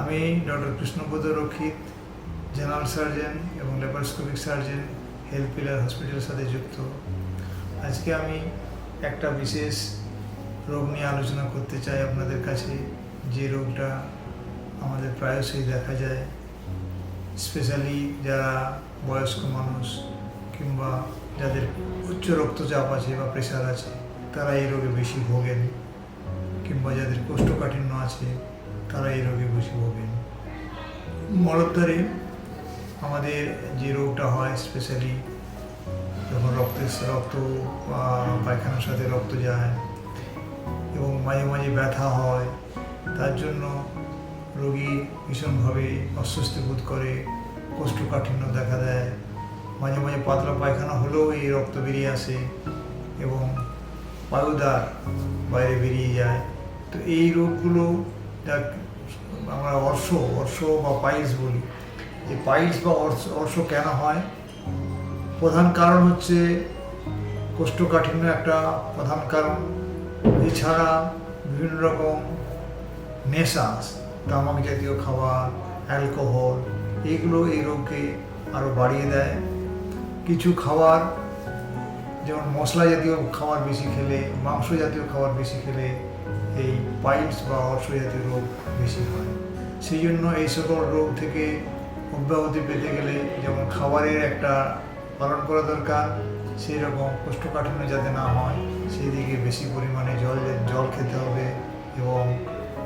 আমি doctor Krishnapada Rakshit, general surgeon এবং laparoscopic surgeon, health pillar হসপিটালের সাথে যুক্ত। আজকে আমি একটা বিশেষ রোগ নিয়ে আলোচনা করতে চাই আপনাদের কাছে। যে রোগটা আমাদের প্রায়শই দেখা যায়, স্পেশালি যারা বয়স্ক মানুষ কিংবা যাদের উচ্চ রক্তচাপ আছে বা প্রেশার আছে, তারা এই রোগে বেশি ভোগেন কিংবা যাদের কোষ্ঠকাঠিন্য আছে। তারা এই রোগে বেশি ভোগেন। মলদ্বারে আমাদের যে রোগটা হয় স্পেশালি যখন রক্তের রক্ত পায়খানার সাথে রক্ত যায় এবং মাঝে মাঝে ব্যথা হয়, তার জন্য রোগী ভীষণভাবে অস্বস্তি বোধ করে, কোষ্ঠকাঠিন্য দেখা দেয়। মাঝে মাঝে পাতলা পায়খানা হলেও এই রক্ত বেরিয়ে আসে এবং পায়ুদার বাইরে বেরিয়ে যায়। তো এই রোগগুলো আমরা অর্শ অর্শ বা পাইলস বলি। এই পাইলস বা অর্শ অর্শ কেন হয়? প্রধান কারণ হচ্ছে কোষ্ঠকাঠিন্য একটা প্রধান কারণ। এছাড়া বিভিন্ন রকম নেশা তামাক জাতীয় খাবার, অ্যালকোহল, এগুলো এই রোগকে আরও বাড়িয়ে দেয়। কিছু খাবার, যেমন মশলা জাতীয় খাবার বেশি খেলে, মাংস জাতীয় খাবার বেশি খেলে এই পাইলস বা অর্শ জাতীয় রোগ বেশি হয়। সেই জন্য এই সকল রোগ থেকে অব্যাহতি পেতে গেলে যেমন খাবারের একটা পালন করা দরকার সেই রকম কোষ্ঠকাঠিন্য যাতে না হয়, সেই দিকে বেশি পরিমাণে জল জল খেতে হবে এবং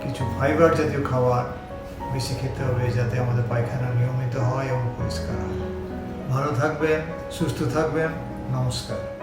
কিছু ফাইবার জাতীয় খাবার বেশি খেতে হবে যাতে আমাদের পায়খানা নিয়মিত হয় এবং পরিষ্কার হয়। ভালো থাকবেন, সুস্থ থাকবেন, নমস্কার।